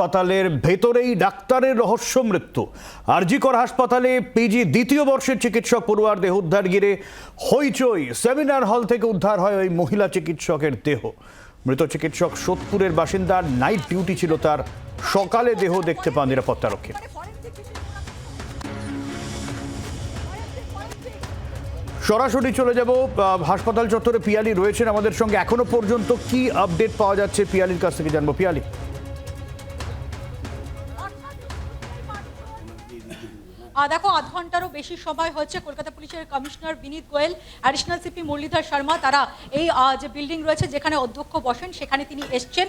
হাসপাতালের ভেতরেই ডাক্তারের রহস্য মৃত্যু। আরজিকর হাসপাতালে পিজি দ্বিতীয় বর্ষের চিকিৎসক পড়ুয়ার দেহ উদ্ধার গিরে হইচই। সেমিনার হল থেকে উদ্ধার হয় ওই মহিলা চিকিৎসকের দেহ। মৃত চিকিৎসক সোদপুরের বাসিন্দা, নাইট ডিউটি ছিল তার। সকালে দেহ দেখতে পান নিরাপত্তারক্ষী সরাসরি চলে যাব হাসপাতাল চত্বরে পিয়ালি রয়েছেন আমাদের সঙ্গে। এখনও পর্যন্ত কি আপডেট পাওয়া যাচ্ছে পিয়ালির কাছ থেকে জানব। পিয়ালি। দেখো, আধ ঘন্টারও বেশি সময় হচ্ছে কলকাতা পুলিশের commissioner Vineet Goyal additional CP Muralidhar Sharma, তারা এই যে বিল্ডিং রয়েছে যেখানে অধ্যক্ষ বসেন, সেখানে তিনি এসছেন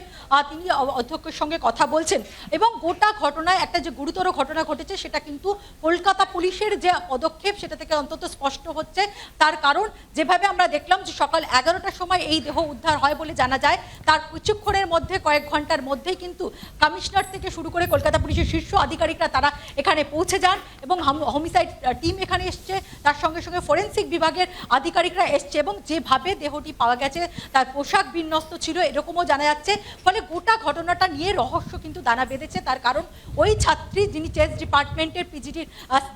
তিনি অধ্যক্ষের সঙ্গে কথা বলছেন। এবং গোটা ঘটনায় একটা যে গুরুতর ঘটনা ঘটেছে, সেটা কিন্তু কলকাতা পুলিশের যে পদক্ষেপ, সেটা থেকে অন্তত স্পষ্ট হচ্ছে। তার কারণ, যেভাবে আমরা দেখলাম যে সকাল এগারোটার সময় এই দেহ উদ্ধার হয় বলে জানা যায়, তার কিছুক্ষণের মধ্যে, কয়েক ঘণ্টার মধ্যেই কিন্তু কমিশনার থেকে শুরু করে কলকাতা পুলিশের শীর্ষ আধিকারিকরা তারা এখানে পৌঁছে যান এবং হোমিসাইড টিম এখানে এসছে। তার সঙ্গে সঙ্গে ফরেন্সিক বিভাগের আধিকারিকরা এসছে এবং যেভাবে দেহটি পাওয়া গেছে, তার পোশাক বিন্যস্ত ছিল এরকমও জানা যাচ্ছে। ফলে গোটা ঘটনাটা নিয়ে রহস্য কিন্তু দানা বেঁধেছে। তার কারণ ওই ছাত্রী যিনি চেস ডিপার্টমেন্টের পিজিটির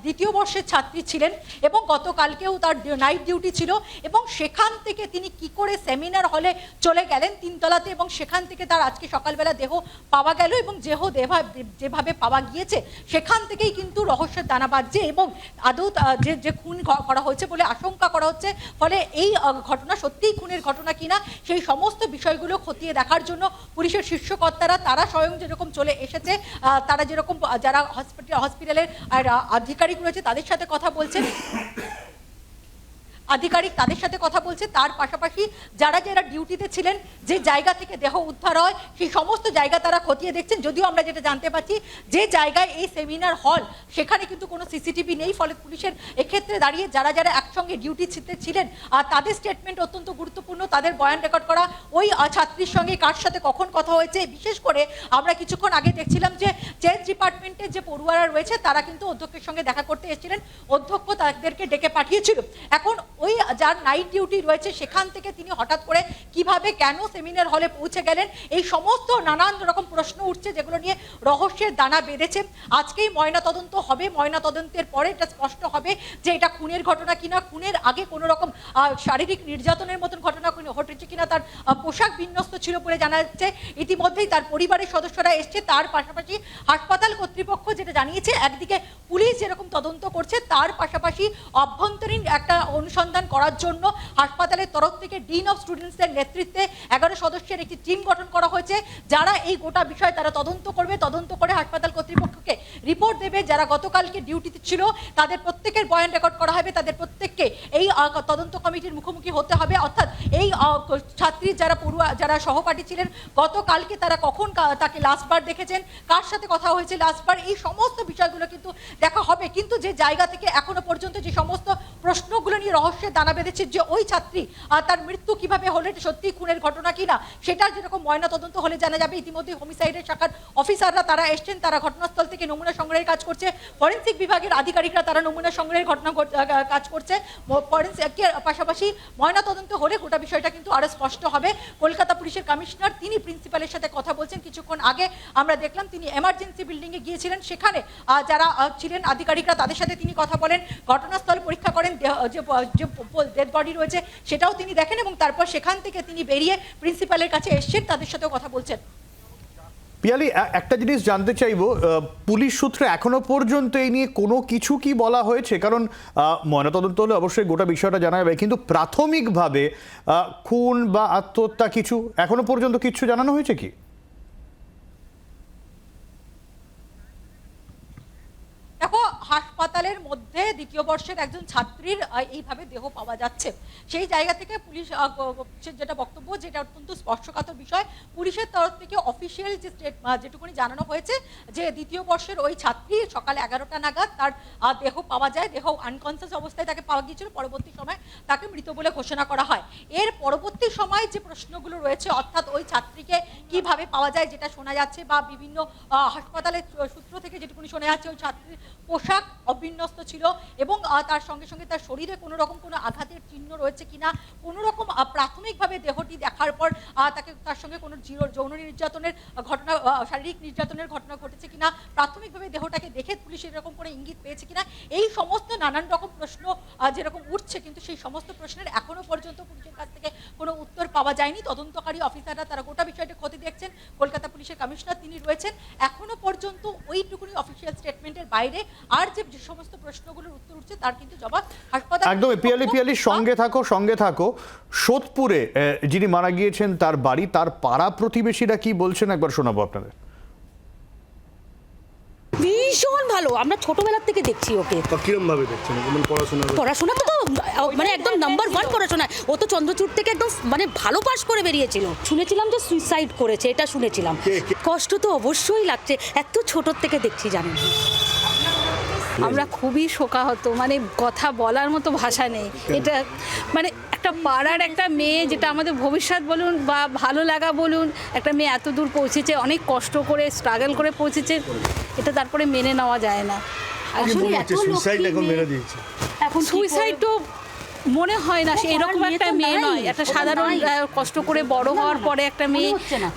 দ্বিতীয় বর্ষের ছাত্রী ছিলেন এবং গতকালকেও তার নাইট ডিউটি ছিল এবং সেখান থেকে তিনি কি করে সেমিনার হলে চলে গেলেন তিনতলাতে এবং সেখান থেকে তার আজকে সকালবেলা দেহ পাওয়া গেল এবং দেহ দেভা যেভাবে পাওয়া গিয়েছে, সেখান থেকেই কিন্তু রহস্যের দানা বাজছে এবং আদৌ যে যে খুন করা হয়েছে বলে আশঙ্কা করা হচ্ছে, ফলে এই ঘটনা সত্যিই খুনের ঘটনা কিনা, সেই সমস্ত বিষয়গুলো খতিয়ে দেখার জন্য পুলিশের শীর্ষকর্তারা, তারা স্বয়ং যেরকম চলে এসেছে তারা যেরকম, যারা হসপিটাল, হসপিটালের আধিকারিক রয়েছে, তাদের সাথে কথা বলছেন। আধিকারিক তাদের সাথে কথা বলছে। তার পাশাপাশি যারা যারা ডিউটিতে ছিলেন, যে জায়গা থেকে দেহ উদ্ধার হয়, সেই সমস্ত জায়গা তারা খতিয়ে দেখছেন। যদিও আমরা যেটা জানতে পারছি, যে জায়গায় এই সেমিনার হল সেখানে কিন্তু কোনো সিসিটিভি নেই। ফলে পুলিশের এক্ষেত্রে দাঁড়িয়ে যারা যারা একসঙ্গে ডিউটিতে ছিলেন, আর তাদের স্টেটমেন্ট অত্যন্ত গুরুত্বপূর্ণ। তাদের বয়ান রেকর্ড করা, ওই ছাত্রীর সঙ্গে কার সাথে কখন কথা হয়েছে, বিশেষ করে আমরা কিছুক্ষণ আগে দেখছিলাম যে চেঞ্জ ডিপার্টমেন্টের যে পড়ুয়ারা রয়েছে, তারা কিন্তু অধ্যক্ষের সঙ্গে দেখা করতে এসেছিলেন। অধ্যক্ষ তাদেরকে ডেকে পাঠিয়েছিল। এখন ওই যার নাইট ডিউটি রয়েছে, সেখান থেকে তিনি হঠাৎ করে কীভাবে কেন সেমিনার হলে পৌঁছে গেলেন? এই সমস্ত নানান রকম প্রশ্ন উঠছে, যেগুলো নিয়ে রহস্যের দানা বেঁধেছে। আজকেই ময়না তদন্ত হবে। ময়না তদন্তের পরে এটা স্পষ্ট হবে যে এটা খুনের ঘটনা কিনা। খুনের আগে কোনো রকম শারীরিক নির্যাতনের মতন ঘটনা ঘটেছে কিনা তার পোশাক বিন্যস্ত ছিল বলে জানা যাচ্ছে। ইতিমধ্যেই তার পরিবারের সদস্যরা এসছে। তার পাশাপাশি হাসপাতাল কর্তৃপক্ষ যেটা জানিয়েছে, একদিকে পুলিশ যেরকম তদন্ত করছে, তার পাশাপাশি অভ্যন্তরীণ একটা অনুসন্ধান করার জন্য হাসপাতালের তরফ থেকে ডিন অফ স্টুডেন্টসদের নেতৃত্বে এগারো সদস্যের একটি টিম গঠন করা হয়েছে। যারা এই গোটা বিষয় তারা তদন্ত করবে। তদন্ত করে হাসপাতাল কর্তৃপক্ষকে রিপোর্ট দেবে যারা গতকালকে ডিউটিতে ছিল, তাদের প্রত্যেকের বয়ান রেকর্ড করা হবে, তাদের প্রত্যেককে এই তদন্ত কমিটির মুখোমুখি হতে হবে। অর্থাৎ এই ছাত্রী যারা পড়ুয়া, যারা সহপাঠী ছিলেন, গতকালকে তারা কখন তাকে লাস্টবার দেখেছেন, কার সাথে কথা হয়েছে লাস্টবার এই সমস্ত বিষয়গুলো কিন্তু দেখা হবে। কিন্তু যে জায়গা থেকে এখনও পর্যন্ত যে সমস্ত প্রশ্নগুলো নিয়ে রহস্যের দানা বেঁধেছে যে ওই ছাত্রী তার মৃত্যু কীভাবে হলো, এটা সত্যি খুনের ঘটনা কিনা সেটা যেরকম ময়না তদন্ত হলে জানা যাবে, ইতিমধ্যে হোমিসাইডের শাখার অফিসাররা তারা এসছেন, তারা ঘটনাস্থল থেকে নমুনা সংগ্রহের কাজ করছে। ফরেন্সিক বিভাগের আধিকারিকরা তারা নমুনা সংগ্রহের ঘটনা ঘট- কাজ করছে। ফরেন্সিকের পাশাপাশি ময়না তদন্ত হলে গোটা বিষয়টা কিন্তু আরও স্পষ্ট হবে। কলকাতা পুলিশের কমিশনার, তিনি প্রিন্সিপালের সাথে কথা বলছেন। কিছুক্ষণ আগে আমরা দেখলাম তিনি এমার্জেন্সি বিল্ডিংয়ে গিয়েছিলেন। সেখানে যারা ছিলেন আধিকারিকরা তাদের সাথে তিনি কথা বলেন। ঘটনাস্থল পরীক্ষা করেন। যে ডেড বডি রয়েছে, সেটাও তিনি দেখেন এবং তারপর সেখান থেকে তিনি বেরিয়ে প্রিন্সিপালের কাছে এসছেন। তাদের সাথেও কথা বলছেন। পিয়ালি একটা জিনিস জানতে চাইব পুলিশ সূত্রে এখনও পর্যন্ত এই নিয়ে কোনো কিছু কি বলা হয়েছে? কারণ ময়নাতদন্ত হলে অবশ্যই গোটা বিষয়টা জানা যাবে। কিন্তু প্রাথমিকভাবে খুন বা আত্মহত্যা কিছু, এখনও পর্যন্ত কিছু জানানো হয়েছে কি? হাসপাতালের মধ্যে দ্বিতীয় বর্ষের একজন ছাত্রীর এইভাবে দেহ পাওয়া যাচ্ছে। সেই জায়গা থেকে পুলিশ যেটা বক্তব্য, যেটা অত্যন্ত স্পর্শকাতর বিষয়, পুলিশের তরফ থেকে অফিসিয়াল যে স্টেট যেটুকুনি জানানো হয়েছে, যে দ্বিতীয় বর্ষের ওই ছাত্রী সকাল এগারোটা নাগাদ তার দেহ পাওয়া যায়, দেহ আনকনসিয়াস অবস্থায় তাকে পাওয়া গিয়েছিল, পরবর্তী সময় তাকে মৃত বলে ঘোষণা করা হয়। এর পরবর্তী সময় যে প্রশ্নগুলো রয়েছে, অর্থাৎ ওই ছাত্রীকে কীভাবে পাওয়া যায়, যেটা শোনা যাচ্ছে বা বিভিন্ন হাসপাতালের সূত্র থেকে যেটুকুনি শোনা যাচ্ছে, ওই ছাত্রীর পোশাক অবিন্যস্ত ছিল এবং তার সঙ্গে সঙ্গে তার শরীরে কোনো রকম কোনো আঘাতের চিহ্ন রয়েছে কিনা কোনো রকম প্রাথমিকভাবে দেহটি দেখার পর তাকে তার সঙ্গে কোনো যৌন নির্যাতনের ঘটনা শারীরিক নির্যাতনের ঘটনা ঘটেছে কিনা, প্রাথমিকভাবে দেহটাকে দেখে পুলিশ এরকম করে ইঙ্গিত পেয়েছে কিনা, এই সমস্ত নানান রকম প্রশ্ন যেরকম উঠছে, কিন্তু সেই সমস্ত প্রশ্নের এখনও পর্যন্ত পুলিশের কাছ থেকে কোনো উত্তর পাওয়া যায়নি। তদন্তকারী অফিসাররা তারা গোটা বিষয়টা ক্ষতি দেখছেন। কলকাতা পুলিশের কমিশনার তিনি রয়েছেন। এখনও পর্যন্ত ওইটুকুনি অফিসিয়াল স্টেটমেন্টের বাইরে আর যে যে সমস্ত প্রশ্নগুলোর উত্তর উঠছে তার কিন্তু জবাব হাসপাতাল একদম পিয়ালি পিয়ালি সঙ্গে থাকো সঙ্গে থাকো। সোদপুরে যিনি মারা গিয়েছেন তার বাড়ি তার পাড়া প্রতিবেশীরা কি বলছেন? একবার শোনাবো আপনাদের। ভীষণ ভালো। আমরা ছোটবেলার থেকে দেখছি ওকে। তা কিরম ভাবে দেখছেন মানে পড়াশোনা পড়াশোনা তো মানে একদম নাম্বার ওয়ান পড়াশোনা ও তো চন্দ্রচূড় থেকে একদম মানে ভালো পাস করে বেরিয়েছিল। শুনেছিলাম যে সুইসাইড করেছে এটা শুনেছিলাম। কষ্ট তো অবশ্যই লাগছে। এত ছোটোর থেকে দেখছি জানেন। আমরা খুবই শোকাহত মানে কথা বলার মতো ভাষা নেই। এটা মানে একটা পাড়ার একটা মেয়ে যেটা আমাদের ভবিষ্যৎ বলুন বা ভালো লাগা বলুন একটা মেয়ে এত দূর পৌঁছেছে অনেক কষ্ট করে স্ট্রাগল করে পৌঁছেছে এটা তারপরে মেনে নেওয়া যায় না। আসলে মনে এত লক্ষ্মী এখন সুইসাইড তো মনে হয় না এরকম একটা মেয়ে নয় একটা সাধারণ কষ্ট করে বড় হওয়ার পরে একটা মেয়ে।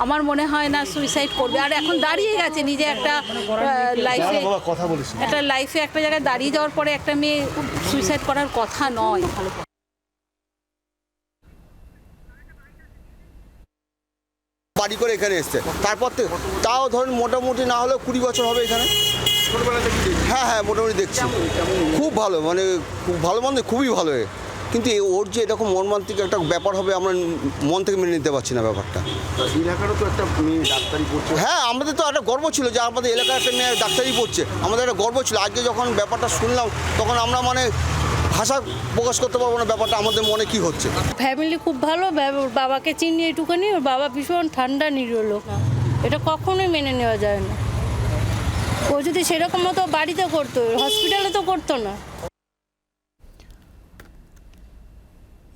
আমার মনে হয় না সুইসাইড করবে। আর এখন দাঁড়িয়ে গেছে নিজে একটা লাইফে। একটা লাইফে একটা জায়গায় দাঁড়িয়ে যাওয়ার পরে একটা মেয়ে সুইসাইড করার কথা নয়। বাড়ি করে এখানে এসছে। তারপর থেকে তাও ধরুন মোটামুটি না হলেও কুড়ি বছর হবে এখানে। হ্যাঁ হ্যাঁ মোটামুটি দেখছি। খুব ভালো মানে খুব ভালো মন্দ খুবই ভালো এ। কিন্তু ওর যে এরকম মর্মান্তিক একটা ব্যাপার হবে আমরা মন থেকে মেনে নিতে পারছি না ব্যাপারটা। এলাকারও তো একটা মেয়ে ডাক্তারি করছে হ্যাঁ আমাদের তো একটা গর্ব ছিল যে আমাদের এলাকার একটা মেয়ে ডাক্তারি পড়ছে। আমাদের একটা গর্ব ছিল। আজকে যখন ব্যাপারটা শুনলাম তখন আমরা মানে ভাষা প্রকাশ করতে পারব না ব্যাপারটা আমাদের মনে কি হচ্ছে? ফ্যামিলি খুব ভালো বাবাকে চিনি একটুখানি ওর বাবা ভীষণ ঠান্ডা নিরীহ লোক। এটা কখনোই মেনে নেওয়া যায় না। ও যদি সেরকম মতো বাড়িতে করতো হসপিটালে তো করতো না।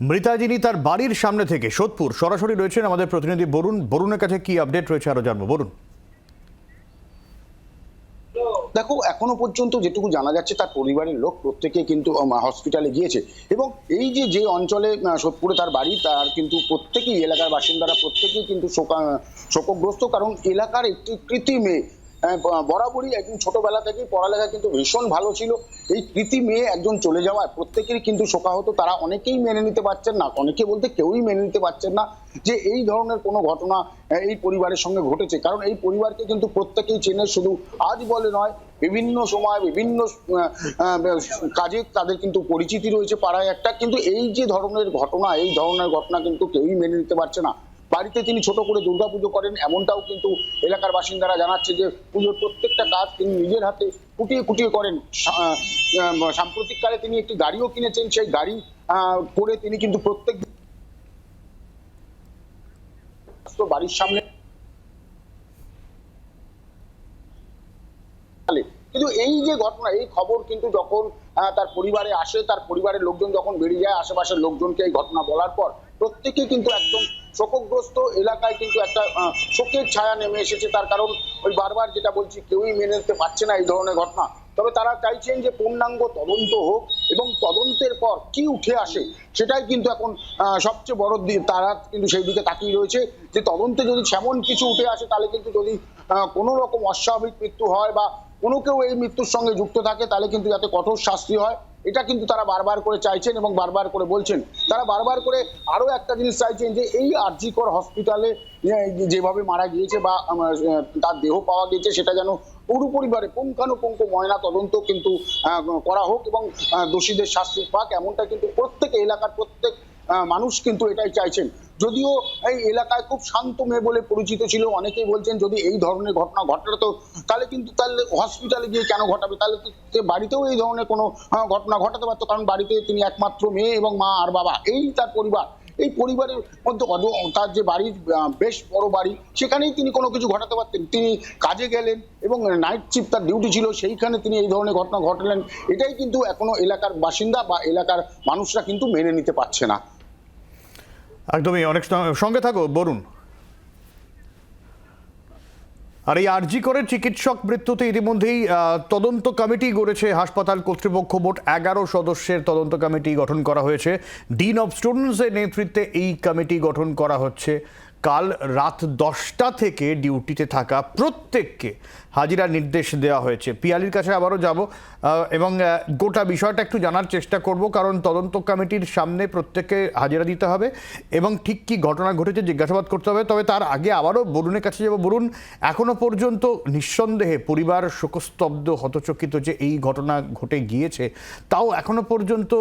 মৃতা যিনি তার বাড়ির সামনে থেকে সোদপুর। সরাসরি রয়েছেন আমাদের প্রতিনিধি বরুণ। বরুণের কাছে কি আপডেট রয়েছে আরও জানব। বরুণ। দেখো, এখনও পর্যন্ত যেটুকু জানা যাচ্ছে, তার পরিবারের লোক প্রত্যেকে কিন্তু হসপিটালে গিয়েছে। এবং এই যে যে অঞ্চলে সোদপুরে তার বাড়ি, তার কিন্তু প্রত্যেকেই, এলাকার বাসিন্দারা প্রত্যেকেই কিন্তু শোকা- শোকগ্রস্ত। কারণ এলাকার একটি কৃত্রিমে বরাবরই একদম ছোটবেলা থেকেই পড়ালেখা কিন্তু ভীষণ ভালো ছিল। এই কৃতি মেয়ে একজন চলে যাওয়ায় প্রত্যেকেরই কিন্তু শোকাহত। তারা অনেকেই মেনে নিতে পারছেন না, অনেকে বলতে কেউই মেনে নিতে পারছেন না যে এই ধরনের কোনো ঘটনা এই পরিবারের সঙ্গে ঘটেছে। কারণ এই পরিবারকে কিন্তু প্রত্যেকেই চেনে, শুধু আজ বলে নয়, বিভিন্ন সময় বিভিন্ন কাজে তাদের কিন্তু পরিচিতি রয়েছে পাড়ায় একটা। কিন্তু এই যে ধরনের ঘটনা, এই ধরনের ঘটনা কিন্তু কেউই মেনে নিতে পারছে না। বাড়িতে তিনি ছোট করে দুর্গাপুজো করেন, এমনটাও কিন্তু এলাকার বাসিন্দারা জানাচ্ছে যে পুজোর প্রত্যেকটা কাজ তিনি নিজের হাতে কুটিয়ে কুটিয়ে করেন সাম্প্রতিককালে তিনি একটি গাড়িও কিনেছেন, সেই গাড়ি করে তিনি কিন্তু প্রত্যেক বাড়ির সামনে। কিন্তু এই যে ঘটনা, এই খবর কিন্তু যখন তার পরিবারে আসে, তার পরিবারের লোকজন যখন বেরিয়ে যায়, আশেপাশের লোকজনকে এই ঘটনা বলার পর প্রত্যেকে কিন্তু একদম শোকগ্রস্ত এলাকায় কিন্তু একটা শোকের ছায়া নেমে এসেছে। তার কারণ ওই বারবার যেটা বলছি, কেউই মেনে নিতে পারছে না এই ধরনের ঘটনা। তবে তারা চাইছেন যে পূর্ণাঙ্গ তদন্ত হোক এবং তদন্তের পর কি উঠে আসে সেটাই কিন্তু এখন সবচেয়ে বড় দি- তারা কিন্তু সেই দিকে তাকিয়ে রয়েছে যে তদন্তে যদি সেমন কিছু উঠে আসে, তাহলে কিন্তু যদি কোনো রকম অস্বাভাবিক মৃত্যু হয় বা কোনো কেউ এই মৃত্যুর সঙ্গে যুক্ত থাকে, তাহলে কিন্তু যাতে কঠোর শাস্তি হয়। এটা কিন্তু তারা বারবার করে চাইছেন এবং বারবার করে বলছেন। তারা বারবার করে আরও একটা জিনিস চাইছেন যে এই আরজিকর হসপিটালে যেভাবে মারা গিয়েছে বা তার দেহ পাওয়া গিয়েছে সেটা যেন পুরো পরিবারে পুঙ্খানুপুঙ্খ ময়না তদন্ত কিন্তু করা হোক এবং দোষীদের শাস্তি পাক এমনটা কিন্তু প্রত্যেক এলাকার প্রত্যেক মানুষ কিন্তু এটাই চাইছেন। যদিও এই এলাকায় খুব শান্ত মেয়ে বলে পরিচিত ছিল, অনেকেই বলছেন যদি এই ধরনের ঘটনা ঘটাতো, তাহলে কিন্তু তাহলে হসপিটালে গিয়ে কেন ঘটাবে? তাহলে বাড়িতেও এই ধরনের কোনো ঘটনা ঘটাতে পারতো, কারণ বাড়িতে তিনি একমাত্র মেয়ে এবং মা আর বাবা। এই তার পরিবার। এই পরিবারের মধ্যে তার যে বাড়ির বেশ বড় বাড়ি, সেখানেই তিনি কোনো কিছু ঘটাতে পারতেন। তিনি কাজে গেলেন এবং নাইট চিফ তার ডিউটি ছিল, সেইখানে তিনি এই ধরনের ঘটনা ঘটালেন। এটাই কিন্তু এখনও এলাকার বাসিন্দা বা এলাকার মানুষরা কিন্তু মেনে নিতে পারছে না। একদমই, অনেক সঙ্গে থাকো, বরুণ। আর এই আরজি করে চিকিৎসক মৃত্যুতে ইতিমধ্যেই তদন্ত কমিটি গড়েছে। হাসপাতাল কর্তৃপক্ষ মোট এগারো সদস্যের তদন্ত কমিটি গঠন করা হয়েছে। ডিন অফ স্টুডেন্টসের নেতৃত্বে এই কমিটি গঠন করা হচ্ছে। কাল রাত দশটা থেকে ডিউটিতে থাকা প্রত্যেককে হাজিরার নির্দেশ দেওয়া হয়েছে। পিয়ালির কাছে আবারও যাব এবং গোটা বিষয়টা একটু জানার চেষ্টা করব, কারণ তদন্ত কমিটির সামনে প্রত্যেককে হাজিরা দিতে হবে এবং ঠিক কি ঘটনা ঘটেছে জিজ্ঞাসাবাদ করতে হবে। তবে তার আগে আবারও বরুণের কাছে যাব। বরুণ এখনও পর্যন্ত নিঃসন্দেহে পরিবার শোকস্তব্ধ, হতচকিত যে এই ঘটনা ঘটে গিয়েছে, তাও এখনও পর্যন্ত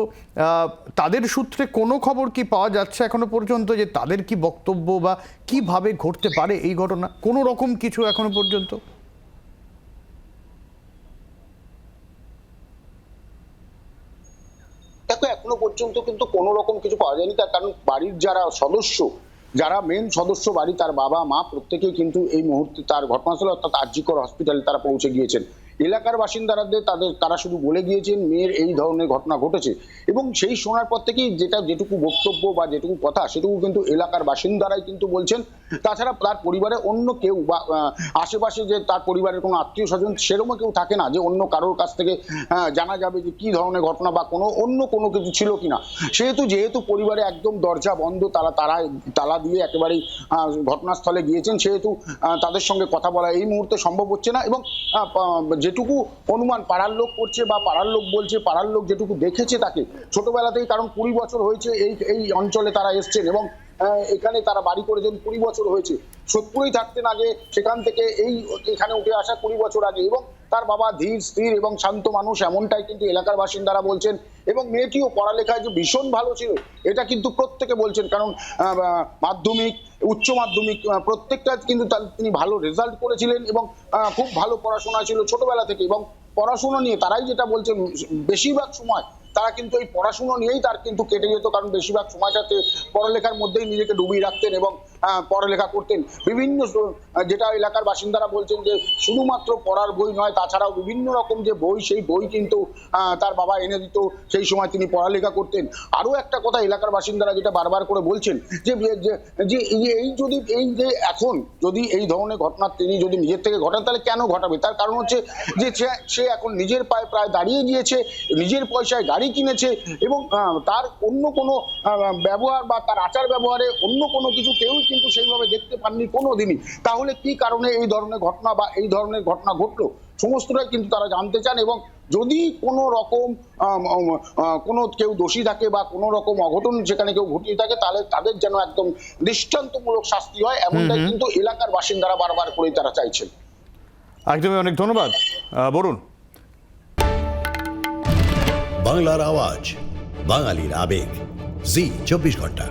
তাদের সূত্রে কোনো খবর কি পাওয়া যাচ্ছে এখনও পর্যন্ত? যে তাদের কি বক্তব্য বা কীভাবে ঘটতে পারে এই ঘটনা? কোনো রকম কিছু এখনও পর্যন্ত? দেখো, এখনও পর্যন্ত কিন্তু কোনো রকম কিছু পাওয়া যায়নি। তার কারণ বাড়ির যারা সদস্য, যারা মেন সদস্য বাড়ি, তার বাবা, মা প্রত্যেকেই কিন্তু এই মুহূর্তে তার ঘটনাস্থলে অর্থাৎ আরজিকর হসপিটালে তারা পৌঁছে গিয়েছেন। এলাকার বাসিন্দারাদের তাদের, তারা শুধু বলে গিয়েছেন মেয়ের এই ধরনের ঘটনা ঘটেছে। এবং সেই শোনার পর থেকেই যেটা যেটুকু বক্তব্য বা যেটুকু কথা, সেটুকু কিন্তু এলাকার বাসিন্দারাই কিন্তু বলছেন। তাছাড়া তার পরিবারে অন্য কেউ বা আশেপাশে যে তার পরিবারের কোনো আত্মীয় স্বজন সেরকমও কেউ থাকে না যে অন্য কারোর কাছ থেকে জানা যাবে যে কি ধরনের ঘটনা বা কোনো, অন্য কোনো কিছু ছিল কিনা। সেহেতু, যেহেতু পরিবারে একদম দরজা বন্ধ, তারা তারা তালা দিয়ে একেবারেই ঘটনাস্থলে গিয়েছেন, সেহেতু তাদের সঙ্গে কথা বলা এই মুহূর্তে সম্ভব হচ্ছে না। এবং পা- যেটুকু অনুমান পাড়ার লোক করছে বা পাড়ার লোক বলছে, পাড়ার লোক যেটুকু দেখেছে তাকে, ছোটবেলাতেই কারণ কুড়ি বছর হয়েছে এই এই অঞ্চলে তারা এসছেন এবং এখানে তারা বাড়ি করেছেন কুড়ি বছর হয়েছে। সত্যই থাকতেন আগে সেখান থেকে এই, এখানে উঠে আসা কুড়ি বছর আগে এবং তার বাবা, ধীর, স্থির এবং শান্ত মানুষ, এমনটাই কিন্তু এলাকার বাসিন্দারা বলছেন। এবং মেয়েটিও পড়ালেখায় যে ভীষণ ভালো ছিল, এটা কিন্তু প্রত্যেকে বলছেন। কারণ মাধ্যমিক, উচ্চ মাধ্যমিক প্রত্যেকটা কিন্তু তিনি ভালো রেজাল্ট করেছিলেন এবং খুব ভালো পড়াশোনা ছিল ছোটবেলা থেকে। এবং পড়াশোনা নিয়ে তারাই যেটা বলছেন, বেশিরভাগ সময় তারা কিন্তু এই পড়াশুনো নিয়েই তার কিন্তু কেটে যেত। কারণ বেশিরভাগ সময়টাতে পড়ালেখার মধ্যেই নিজেকে ডুবিয়ে রাখতেন এবং পড়ালেখা করতেন। বিভিন্ন যেটা এলাকার বাসিন্দারা বলছেন যে, শুধুমাত্র পড়ার বই নয়, তাছাড়াও বিভিন্ন রকম যে বই, সেই বই কিন্তু তার বাবা এনে দিত, সেই সময় তিনি পড়ালেখা করতেন। আরও একটা কথা এলাকার বাসিন্দারা যেটা বারবার করে বলছেন, যে, যে- এই- যদি, এই যে এখন যদি এই ধরনের ঘটনা তিনি যদি নিজের থেকে ঘটান, তাহলে কেন ঘটাবে? তার কারণ হচ্ছে যে, সে- এখন নিজের পায়ে, প্রায় দাঁড়িয়ে গিয়েছে, নিজের পয়সায় গাড়ি কিনেছে এবং তার অন্য কোনো ব্যবহার বা তার আচার ব্যবহারে অন্য কোনো কিছু কেউই কিন্তু সেইভাবে দেখতে পাননি কোনো দিনই তাহলে কি কারণে এই ধরনের ঘটনা বা এই ধরনের ঘটনা ঘটলো? সমস্তটাই কিন্তু তারা জানতে চান এবং যদি কোনো রকম কোনো কেউ দোষী থাকে বা কোনো রকম অঘটন সেখানে কেউ ঘটিয়ে থাকে তাহলে তাদের যেন একদম দৃষ্টান্তমূলক শাস্তি হয় এমনটাই কিন্তু এলাকার বাসিন্দারা বারবার করেই তারা চাইছেন। একদমই অনেক ধন্যবাদ। বরুণ বাংলার আওয়াজ বাঙালির আবেগ জি চব্বিশ ঘণ্টা।